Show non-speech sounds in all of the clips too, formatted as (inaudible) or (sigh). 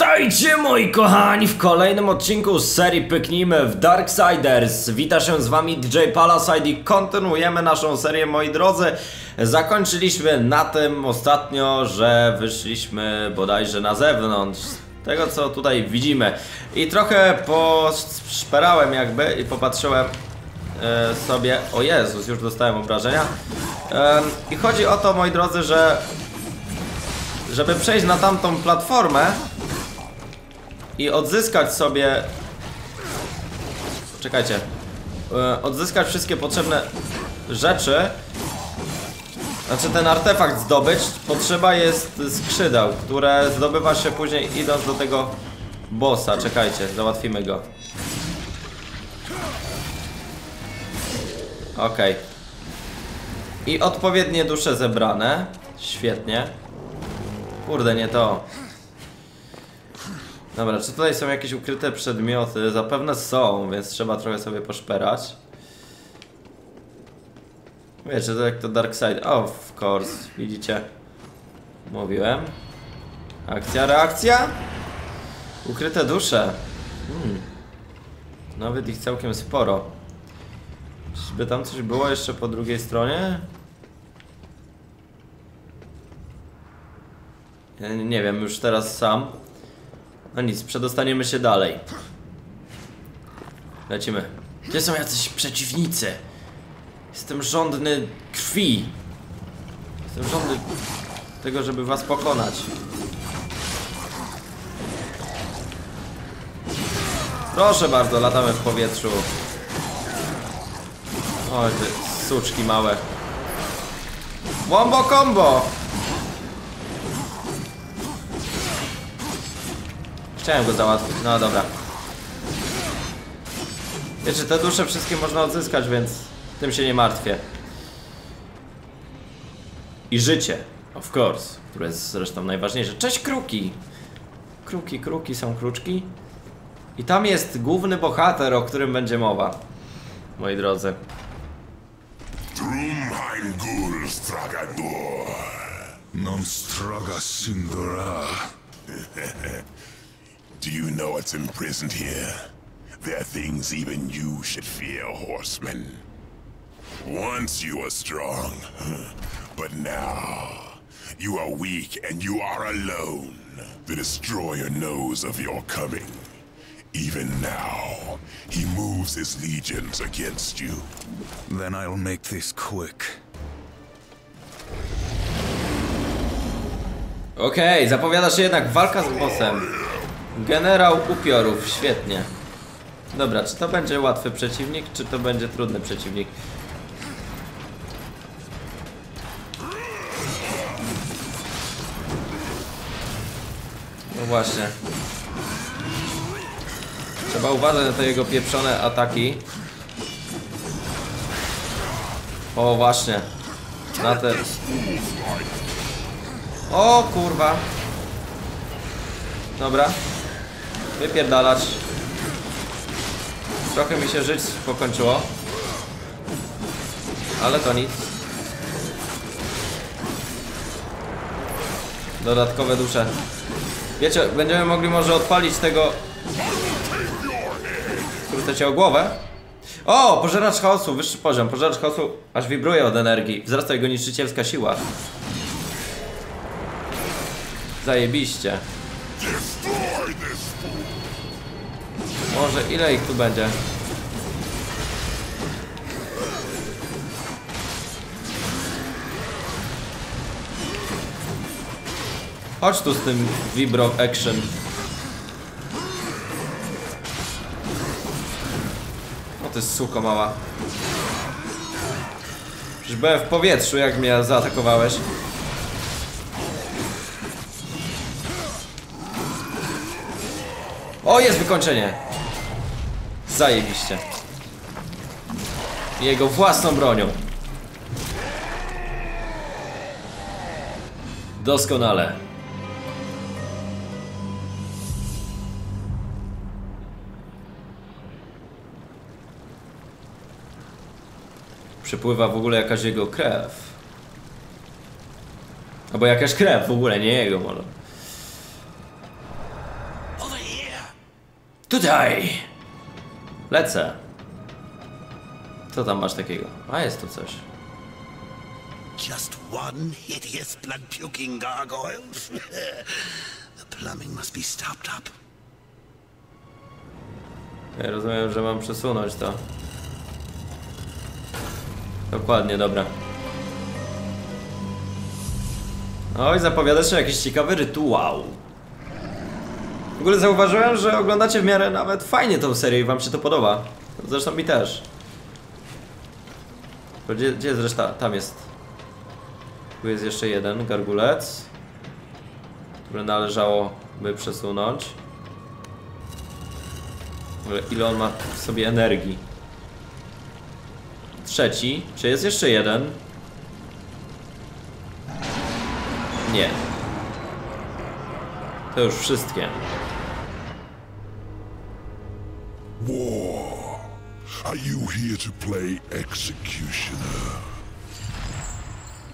Witajcie moi kochani w kolejnym odcinku z serii Pyknijmy w Darksiders. Wita się z wami DJ Palaside i kontynuujemy naszą serię moi drodzy. Zakończyliśmy na tym ostatnio, że wyszliśmy bodajże na zewnątrz Tego co tutaj widzimy. I trochę poszperałem jakby i popatrzyłem e, sobie O Jezus, już dostałem obrażenia. I chodzi o to moi drodzy, że żeby przejść na tamtą platformę i odzyskać sobie czekajcie. E, odzyskać wszystkie potrzebne rzeczy. Znaczy ten artefakt zdobyć potrzeba jest skrzydeł, które zdobywa się później idąc do tego bossa, czekajcie, załatwimy go. Okej. I odpowiednie dusze zebrane. Świetnie. Kurde, nie to. Dobra, czy tutaj są jakieś ukryte przedmioty? Zapewne są, więc trzeba trochę sobie poszperać. Wiecie, to jak to Dark Side. Of course, widzicie. Mówiłem. Akcja, reakcja. Ukryte dusze. Hmm. Nawet ich całkiem sporo. Czyżby tam coś było jeszcze po drugiej stronie? Nie wiem, już teraz sam. No nic, przedostaniemy się dalej. Lecimy. Gdzie są jacyś przeciwnicy? Jestem żądny krwi. Jestem żądny tego, żeby was pokonać. Proszę bardzo, latamy w powietrzu. Oj, suczki małe. Wombo combo! Chciałem go załatwić, no dobra. Wiecie, te dusze wszystkie można odzyskać, więc tym się nie martwię. I życie, of course, które jest zresztą najważniejsze. Cześć kruki! Kruki, kruki są kruczki. I tam jest główny bohater, o którym będzie mowa. Moi drodzy. Non straga sindora. (laughs) Do you know what's imprisoned here? There are things even you should fear, horseman. Once you were strong, (laughs) but now you are weak and you are alone. The Destroyer knows of your coming. Even now, he moves his legions against you. Then I'll make this quick. Okej, zapowiada się jednak walka z bossem. Generał upiorów, świetnie. Dobra, czy to będzie łatwy przeciwnik, czy to będzie trudny przeciwnik? No właśnie. Trzeba uważać na te jego pieprzone ataki. O, właśnie. Na te... O, kurwa. Dobra. Wypierdalać. Trochę mi się żyć pokończyło. Ale to nic. Dodatkowe dusze. Wiecie, będziemy mogli może odpalić tego... Krótce cię o głowę. O! Pożeracz chaosu, wyższy poziom. Pożeracz chaosu aż wibruje od energii. Wzrasta jego niszczycielska siła. Zajebiście. Może ile ich tu będzie? Chodź tu z tym Vibro Action. O ty suko mała. Przecież byłem w powietrzu jak mnie zaatakowałeś. O, jest wykończenie. Zajebiście. Jego własną bronią. Doskonale. Przepływa w ogóle jakaś jego krew. Albo jakaś krew w ogóle, nie jego. Tutaj! Lecę. Co tam masz takiego? A jest tu coś. Just one hideous blood-puking gargoyle? the (laughs) plumbing must be stopped up. Ja rozumiem, że mam przesunąć to. Dokładnie, dobra. Oj, zapowiada się jakiś ciekawy rytuał. W ogóle zauważyłem, że oglądacie w miarę nawet fajnie tą serię i wam się to podoba. Zresztą mi też. Gdzie, gdzie jest reszta? Tam jest. Tu jest jeszcze jeden gargulec, który należałoby przesunąć. Ile on ma w sobie energii? Trzeci. Czy jest jeszcze jeden? Nie. To już wszystkie. War. Are you here to play executioner?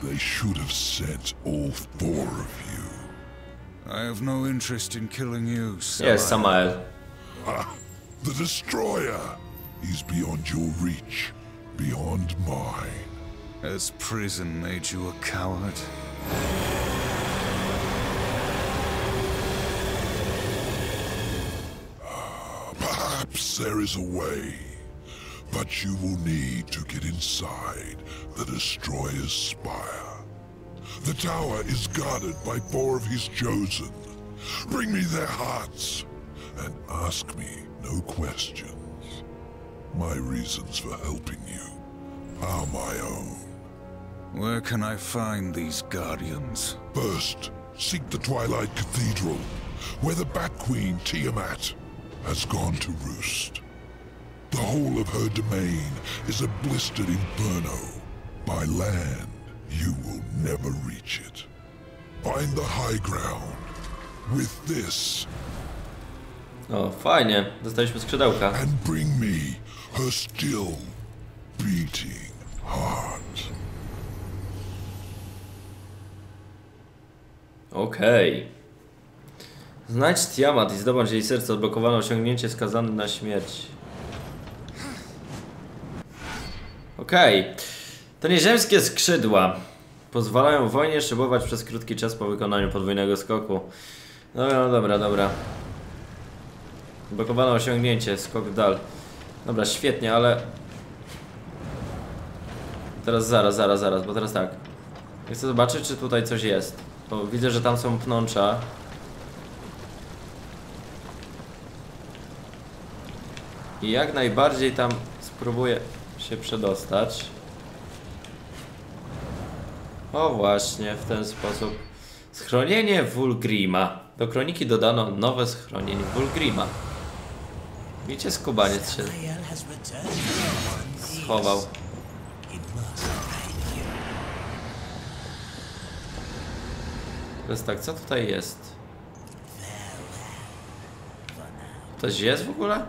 They should have sent all four of you. I have no interest in killing you, Jest Samael. Samael. The Destroyer. He's beyond your reach, beyond mine. Has prison made you a coward? There is a way, but you will need to get inside the Destroyer's spire. The tower is guarded by four of his chosen. Bring me their hearts and ask me no questions. My reasons for helping you are my own. Where can I find these guardians? First, seek the Twilight Cathedral, where the Bat Queen Tiamat has gone to roost. The whole of her domain is a blistered inferno. By land, you will never reach it. Find the high ground. With this, O, fajnie. Dostaliśmy skrzydełka. and bring me her still beating heart. Okej. Znajdź Tiamat i zdobądź jej serce. Odblokowano osiągnięcie skazany na śmierć. Okej. To nieziemskie skrzydła. Pozwalają wojnie szybować przez krótki czas po wykonaniu podwójnego skoku. Dobra, no dobra, dobra. Odblokowano osiągnięcie, skok dal. Dobra, świetnie, ale... Teraz zaraz, zaraz, zaraz, bo teraz tak. Chcę zobaczyć, czy tutaj coś jest. Bo widzę, że tam są pnącza. I jak najbardziej tam spróbuję się przedostać. O właśnie, w ten sposób. Schronienie Wulgrima. Do kroniki dodano nowe schronienie Wulgrima. Widzicie, skubaniec się schował. Teraz tak, co tutaj jest? Coś jest w ogóle?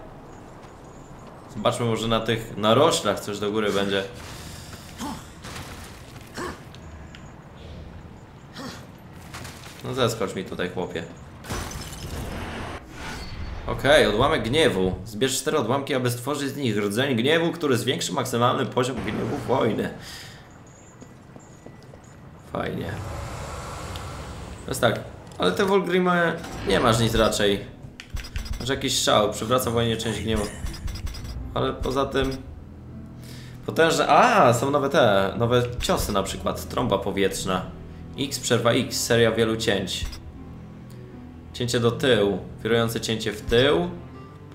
Zobaczmy może na tych naroślach coś do góry będzie. No zeskocz mi tutaj chłopie. Okej, odłamek gniewu. Zbierz cztery odłamki, aby stworzyć z nich rdzeń gniewu, który zwiększy maksymalny poziom gniewu wojny. Fajnie. To jest tak, ale te Volgrimy nie masz nic raczej. Masz jakiś szał, przywraca wojnie część gniewu. Ale poza tym... Potężne... A, są nowe te, nowe ciosy na przykład. Trąba powietrzna. X przerwa X, seria wielu cięć. Cięcie do tyłu, wirujące cięcie w tył.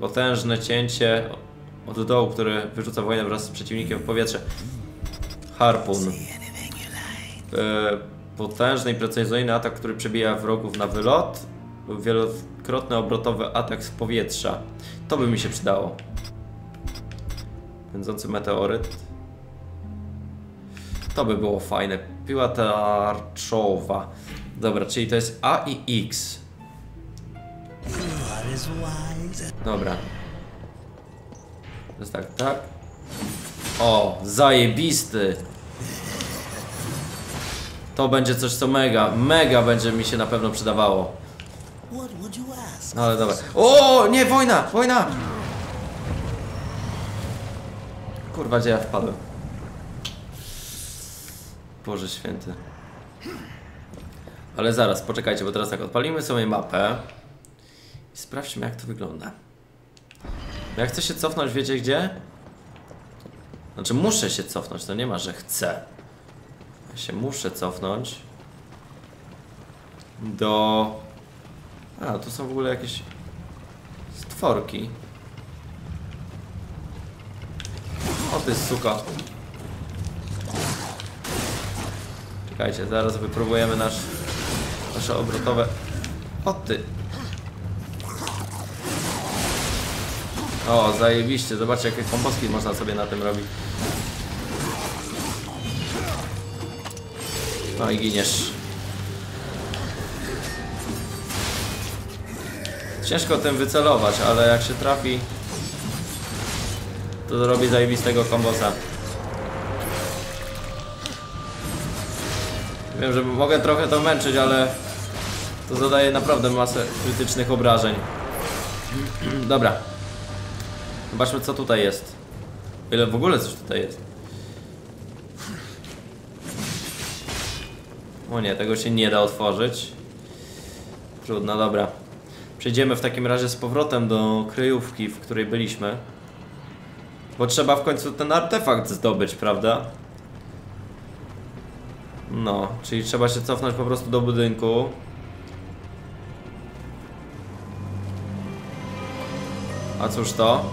Potężne cięcie od dołu, które wyrzuca wojnę wraz z przeciwnikiem w powietrze. Harpun. E, potężny i precyzyjny atak, który przebija wrogów na wylot wielokrotny obrotowy atak z powietrza. To by mi się przydało. Pędzący meteoryt. To by było fajne. Piła tarczowa. Dobra, czyli to jest A i X. Dobra. To jest tak, tak. O, zajebisty. To będzie coś co mega, mega będzie mi się na pewno przydawało. No ale dobra. O, nie, wojna, wojna! Kurwa, gdzie ja wpadłem? Boże święty. Ale zaraz, poczekajcie, bo teraz tak, odpalimy sobie mapę i sprawdźmy jak to wygląda. Jak chcę się cofnąć, wiecie gdzie? Znaczy muszę się cofnąć, to nie ma, że chcę. Ja się muszę cofnąć do... A, tu są w ogóle jakieś stworki. O ty suka. Czekajcie, zaraz wypróbujemy nasz, nasze obrotowe... O ty. O, zajebiście, zobaczcie jakie komposki można sobie na tym robić. No i giniesz. Ciężko tym wycelować, ale jak się trafi, to zrobi zajebistego kombosa. Wiem, że mogę trochę to męczyć, ale to zadaje naprawdę masę krytycznych obrażeń. (clears throat) Dobra. Zobaczmy co tutaj jest. Ile w ogóle coś tutaj jest. O nie, tego się nie da otworzyć. Trudno, dobra. Przejdziemy w takim razie z powrotem do kryjówki, w której byliśmy. Bo trzeba w końcu ten artefakt zdobyć, prawda? No, czyli trzeba się cofnąć po prostu do budynku. A cóż to?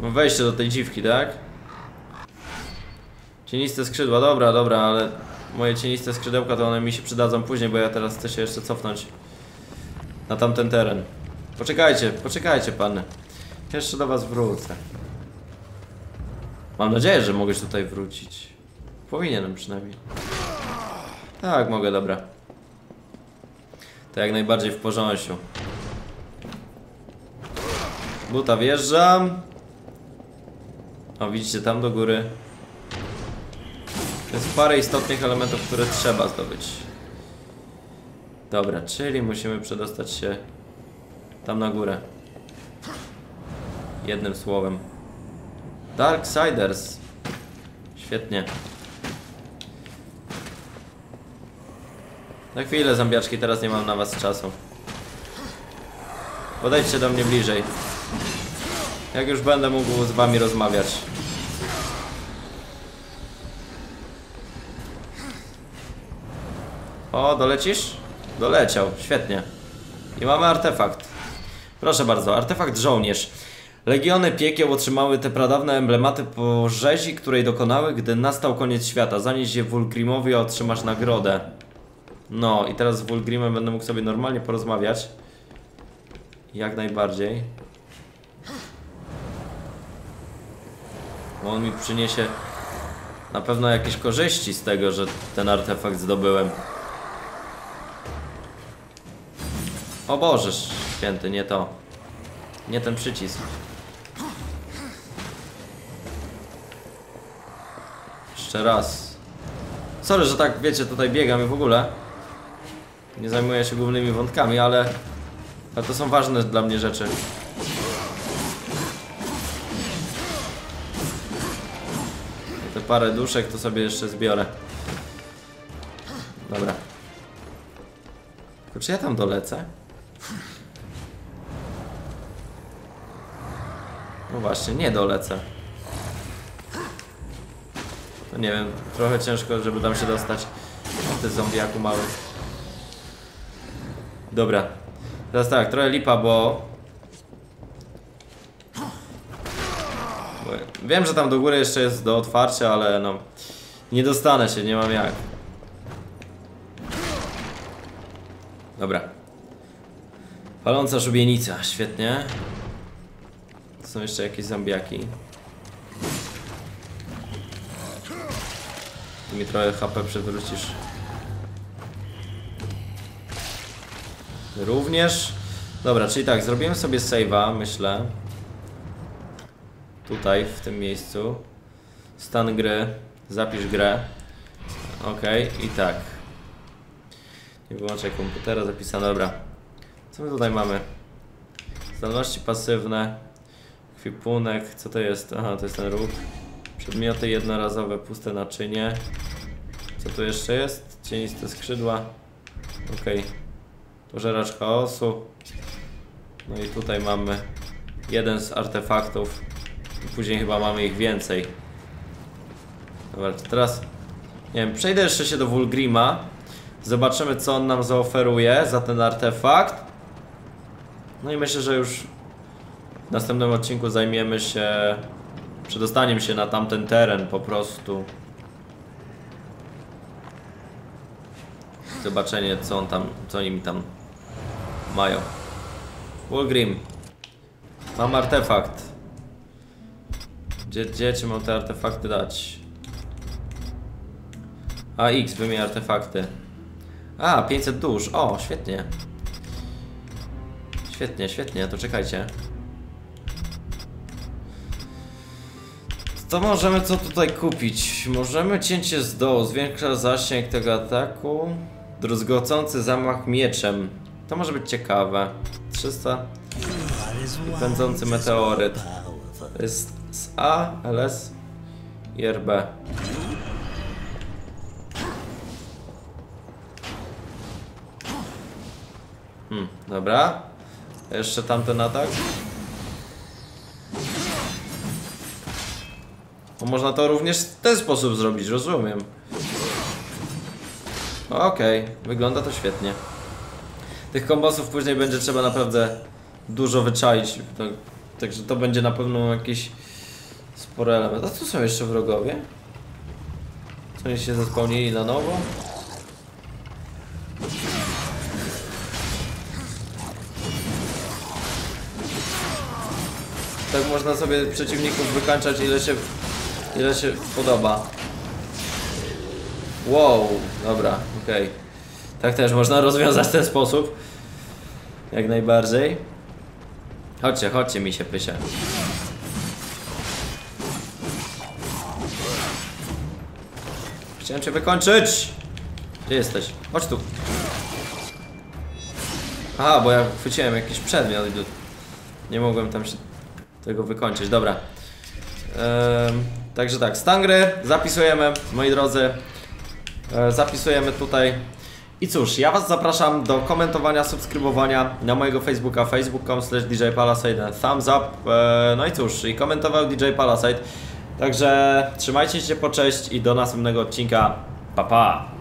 Wejście do tej dziwki, tak? Cieniste skrzydła, dobra, dobra, ale moje cieniste skrzydełka to one mi się przydadzą później, bo ja teraz chcę się jeszcze cofnąć na tamten teren. Poczekajcie, poczekajcie pan. Jeszcze do was wrócę. Mam nadzieję, że mogę tutaj wrócić. Powinienem przynajmniej. Tak, mogę, dobra. To jak najbardziej w porządku. Buta wjeżdżam. O, widzicie tam do góry. Jest parę istotnych elementów, które trzeba zdobyć. Dobra, czyli musimy przedostać się tam na górę. Jednym słowem. Darksiders. Świetnie. Na chwilę, zombiaczki, teraz nie mam na was czasu. Podejdźcie do mnie bliżej. Jak już będę mógł z wami rozmawiać. O, dolecisz? Doleciał, świetnie. I mamy artefakt. Proszę bardzo, artefakt żołnierz. Legiony piekieł otrzymały te pradawne emblematy po rzezi, której dokonały, gdy nastał koniec świata. Zanieś je Wulgrimowi, a otrzymasz nagrodę. No i teraz z Wulgrimem będę mógł sobie normalnie porozmawiać. Jak najbardziej. Bo on mi przyniesie na pewno jakieś korzyści z tego, że ten artefakt zdobyłem. O Boże święty, nie to. Nie ten przycisk. Jeszcze raz. Sorry, że tak, wiecie, tutaj biegam i w ogóle. Nie zajmuję się głównymi wątkami, ale... Ale to są ważne dla mnie rzeczy. Te parę duszek to sobie jeszcze zbiorę. Dobra. Tylko czy ja tam dolecę? No właśnie, nie dolecę. To nie wiem, trochę ciężko, żeby tam się dostać. Ty zombiaku mały. Dobra. Teraz tak, trochę lipa, bo... bo... Wiem, że tam do góry jeszcze jest do otwarcia, ale no... Nie dostanę się, nie mam jak. Dobra. Paląca szubienica, świetnie. Są jeszcze jakieś zombiaki. Mi trochę HP przywrócisz. Również. Dobra, czyli tak, zrobiłem sobie save'a, myślę. Tutaj, w tym miejscu. Stan gry. Zapisz grę. Ok, i tak. Nie wyłączaj komputera, zapisane, dobra. Co my tutaj mamy? Zdolności pasywne, kwipunek, co to jest? Aha, to jest ten róg. Przedmioty jednorazowe, puste naczynie. Co tu jeszcze jest? Cieniste skrzydła. Okej. Pożeracz chaosu. No i tutaj mamy jeden z artefaktów. Później chyba mamy ich więcej. Dobra, teraz... Nie wiem, przejdę jeszcze się do Wulgrima. Zobaczymy co on nam zaoferuje za ten artefakt. No i myślę, że już w następnym odcinku zajmiemy się przedostaniem się na tamten teren po prostu. Zobaczenie co on tam, co oni mi tam mają. Wolgrim. Mam artefakt. Gdzie, gdzie ci mam te artefakty dać? A, X, wymień artefakty. A, 500 dusz. O, świetnie. Świetnie, świetnie, to czekajcie. To możemy co tutaj kupić? Możemy cięcie z dołu, zwiększa zasięg tego ataku. Druzgocący zamach mieczem. To może być ciekawe. 300. What is Pędzący meteoryt. To jest z A, LS i RB. Hmm, dobra. Jeszcze tamten atak. Bo można to również w ten sposób zrobić, rozumiem. Okej, wygląda to świetnie. Tych kombosów później będzie trzeba naprawdę dużo wyczaić. Tak, także to będzie na pewno jakiś spory element. A tu są jeszcze wrogowie? Co oni się zespełnili na nowo? Tak można sobie przeciwników wykańczać ile się, ile się podoba. Wow, dobra, okej. Tak też można rozwiązać w ten sposób. Jak najbardziej. Chodźcie, chodźcie mi się pysie. Chciałem cię wykończyć! Gdzie jesteś? Chodź tu. Aha, bo ja chwyciłem jakiś przedmiot i nie mogłem tam się tego wykończyć. Dobra. Ehm, także tak, stan gry zapisujemy, moi drodzy. E, zapisujemy tutaj. I cóż, ja Was zapraszam do komentowania, subskrybowania na mojego Facebooka facebook.com slash DJ Palasite, thumbs up, e, no i cóż, i komentował DJ Palasite. Także trzymajcie się po cześć i do następnego odcinka. Pa pa!